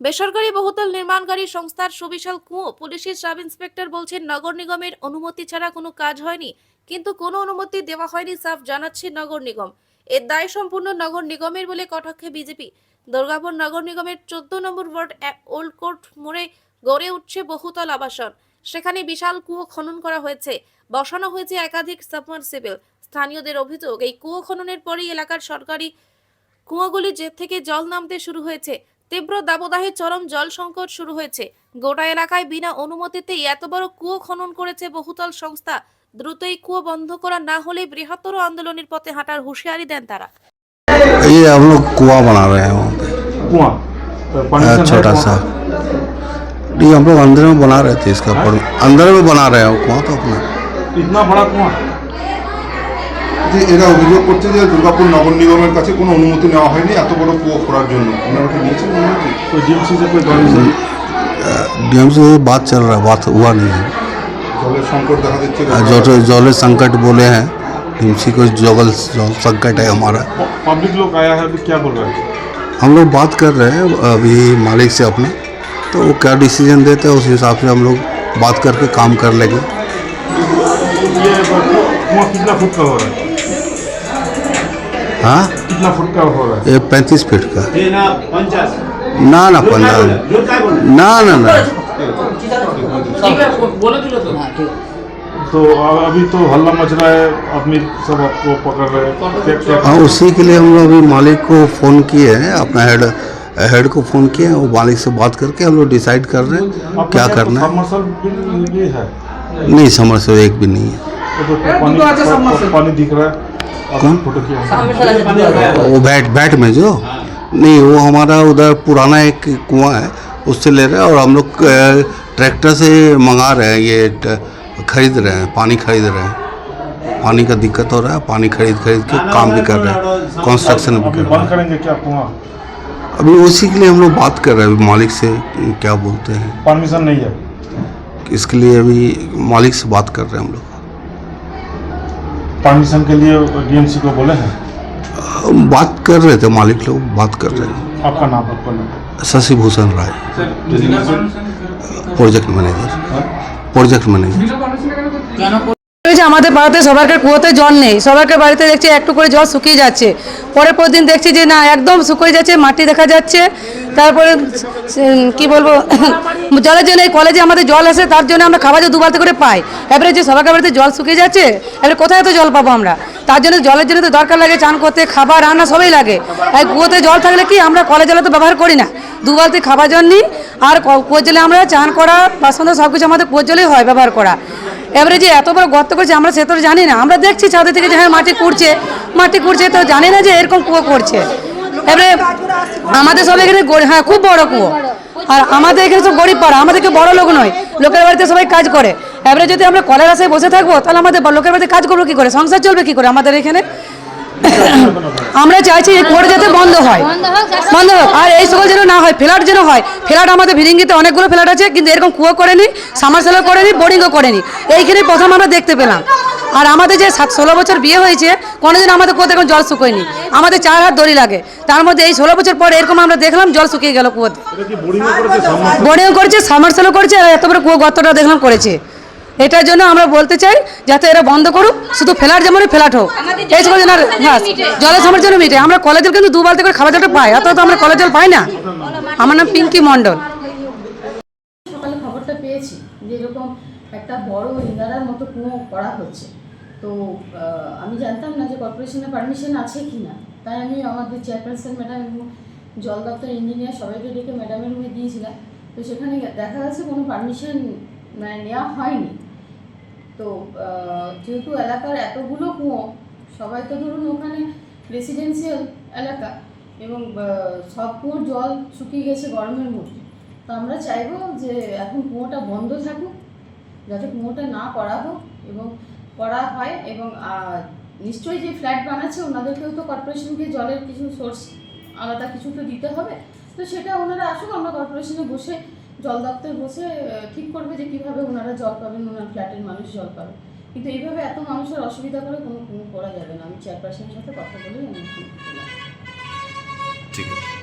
বেসরকারি বহুতল নির্মাণকারী সংস্থার সুবিশাল কুঁয়ো পুলিশের সাব ইন্সপেক্টর বলছেন, নগর নিগমের অনুমতি ছাড়া কোনো কাজ হয়নি, কিন্তু কোনো অনুমতি দেওয়া হয়নি, সাফ জানাচ্ছে নগর নিগম। এর দায় সম্পূর্ণ নগর নিগমের বলে কটাক্ষে বিজেপি। দুর্গাপুর নগর নিগমের চোদ্দ নম্বর ওয়ার্ড ওল্ড কোর্ট মোড়ে গড়ে উঠছে বহুতল আবাসন। সেখানে বিশাল কুয়ো খনন করা হয়েছে, বসানো হয়েছে একাধিক সাবমার্সিবল। স্থানীয়দের অভিযোগ, এই কুয়ো খননের পরেই এলাকার সরকারি কুয়োগুলি থেকে জল নামতে শুরু হয়েছে। তীব্র দাবদাহে চরম জল সংকট শুরু হয়েছে গোটা এলাকায় বিনা অনুমতিতে এত বড় কুয়ো খনন করেছে বহুতল সংস্থা দ্রুত এই কুয়ো বন্ধ করা না হলে বৃহত্তর আন্দোলনের পথে হাঁটার হুঁশিয়ারি দেন তারা ये हम लोग कुआं बना रहे हैं वहाँ पे कुआं तो permission है छोटा कुआं सा का? ये हम लोग अंदर में बना रहे थे इसका पर अंदर में बना रहे हैं वो कुआं तो अपना इतना बड़ा कुआं যে এরা অভিযোগ করছে যে দুর্গাপুর নগর নিগমের কাছে কোনো অনুমতি নেওয়া হয়নি এত বড় কুয়ো খোঁড়ার জন্য ওনারা কি নিয়েছেন অনুমতি तो डीएमसी से कोई परमिशन डीएम से बात चल रहा है बात हुआ नहीं है জলের সংকট দেখা দিচ্ছে जो जल संकट बोले हैं डीएमसी को जगल जल संकट है हमारा पब्लिक लोग आया है अभी क्या बोल रहे हैं हम लोग बात कर रहे हैं अभी मालिक से अपने तो वो क्या डिसीजन देते हैं उस हिसाब से हम लोग बात करके काम कर लेंगे ये कुआं कितना फुट का हो रहा है हाँ? कितना फुट का हो रहा है ये पैंतीस फीट का। ना ना पंद्रह ना ना ना। तो अभी तो हल्ला मच रहा है आदमी सब आपको पकड़ रहे हैं। क्या क्या हाँ उसी के लिए हम लोग अभी मालिक को फ़ोन किए हैं अपना हेड हेड को फ़ोन किए हैं वो मालिक से बात करके हम लोग डिसाइड कर रहे हैं क्या करना है। है। नहीं समझ एक भी नहीं है। तो तो पानी पानी दिख रहा है। कौन? वो बैट बैट में जो? नहीं वो हमारा उधर पुराना एक कुआँ है उससे ले रहे हैं और हम लोग ट्रैक्टर से मंगा रहे हैं ये खरीद रहे हैं पानी खरीद रहे हैं। पानी का दिक्कत हो रहा है पानी खरीद खरीद के काम भी कर रहे हैं कंस्ट्रक्शन भी कर रहे हैं। क्या कुआँ? अभी उसी के लिए हम लोग बात कर रहे हैं अभी मालिक से क्या बोलते हैं। परमिशन नहीं है। इसके लिए अभी मालिक से बात कर रहे हैं हम लोग। परमिशन के लिए डीएमसी को बोले हैं? बात कर रहे थे मालिक लोग बात कर रहे हैं। आपका नाम आपका Shashi Bhushan Rai. Project manager. Project manager. হয়েছে আমাদের পাড়াতে সবারকে কুয়োতে জল নেই, সবারকে বাড়িতে দেখছি একটু করে জল শুকিয়ে যাচ্ছে। পরের পর দিন দেখছি যে না, একদম শুকিয়ে যাচ্ছে, মাটি দেখা যাচ্ছে। তারপরে কি বলব, জলের জন্য এই কলেজে আমাদের জল আসে, তার জন্য আমরা খাবার যে দুবারতে করে পাই। এবারে যে সবারকে বাড়িতে জল শুকিয়ে যাচ্ছে, এবারে কোথায় তো জল পাবো আমরা? তার জন্য জলের জন্য তো দরকার লাগে, চান করতে, খাবার, রান্না সবই লাগে। এই কুয়োতে জল থাকলে কি, আমরা কলের জলে তো ব্যবহার করি না। দু বালতি খাবার জন্য আর ক- কুয়োর জলে আমরা চান করা, বাসন সব কিছু আমাদের কুয়োর জলেই হয় ব্যবহার করা। এবারে যে এত বড় গর্ত করছে, আমরা সে তো জানি না। আমরা দেখছি ছাদে থেকে যে হ্যাঁ মাটি কুড়ছে। মাটি কুড়ছে তো জানি না যে এরকম কুয়ো করছে। এবারে আমাদের সব এখানে হ্যাঁ খুব বড় কুয়ো। আর আমাদের এখানে সব গরিব পাড়া আমাদেরকে বড় লোক নয়। লোকের বাড়িতে সবাই কাজ করে। এবারে যদি আমরা কলের আশায় বসে থাকব, তাহলে আমাদের লোকের বাড়িতে কাজ করব কি করে? সংসার চলবে কি করে আমাদের এখানে? আমরা চাইছি এই কোর্ট যাতে বন্ধ হয়। বন্ধ হোক আর এই সকল যেন না হয় ফ্ল্যাট যেন হয় ফ্ল্যাট আমাদের ভিরিঙ্গিতে অনেকগুলো ফ্ল্যাট আছে কিন্তু এরকম কুয়ো করেনি সামারসেলও করেনি বোরিংও করেনি। এইখানে প্রথম আমরা দেখতে পেলাম। আর আমাদের যে সাত ষোলো বছর বিয়ে হয়েছে কোনোদিন আমাদের কুয়োতে এরকম জল শুকোয়নি। আমাদের চার হাত দড়ি লাগে। তার মধ্যে এই ষোলো বছর পর এরকম আমরা দেখলাম জল শুকিয়ে গেল কুয়োতে। বোরিংও করেছে সামারসেলও করেছে আর এত বড় কুয়ো গর্তটা দেখলাম করেছে। এটার জন্য আমরা বলতে চাই যাতে এরা বন্ধ করুক শুধু ফ্ল্যাট যেমন ফেলাট হোক এই সকল যেন হ্যাঁ জলের সময়ের জন্য মিটে। আমরা কলেজের কিন্তু দু বালতি করে খাবার জলটা পাই অত তো আমরা কলেজ জল পাই না। আমার নাম পিঙ্কি মণ্ডল। সকালে খবরটা পেয়েছি যে এরকম একটা বড় ইনারার মতো কুয়ো করা হচ্ছে। তো আমি জানতাম না যে কর্পোরেশনের পারমিশন আছে কি না। তাই আমি আমাদের চেয়ারপারসন ম্যাডাম এবং জল দপ্তর ইঞ্জিনিয়ার সবাইকে ডেকে ম্যাডামের রুমে দিয়েছিলাম। তো সেখানে দেখা গেছে কোনো পারমিশন মানে নেওয়া হয়নি। তো যেহেতু এলাকার এতগুলো কুয়ো, সবাই তো ধরুন ওখানে রেসিডেন্সিয়াল এলাকা এবং সব কুয়োর জল শুকিয়ে গেছে গরমের মধ্যে। তো আমরা চাইব যে এখন কুয়োটা বন্ধ থাকুক, যাতে কুয়োটা না করা হোক এবং করা হয় এবং নিশ্চয়ই যে ফ্ল্যাট বানাচ্ছে ওনাদেরকেও তো কর্পোরেশনকে জলের কিছু সোর্স আলাদা কিছু তো দিতে হবে। তো সেটা ওনারা আসুক, আমরা কর্পোরেশনে বসে জল দপ্তর বসে ঠিক করবে যে কীভাবে ওনারা জল পাবেন, ওনার ফ্ল্যাটের মানুষ জল পাবে। কিন্তু এইভাবে এত মানুষের অসুবিধা করে কোনো কোনো করা যাবে না। আমি চেয়ারপারসনের সাথে কথা বলেই আমি ঠিক আছে।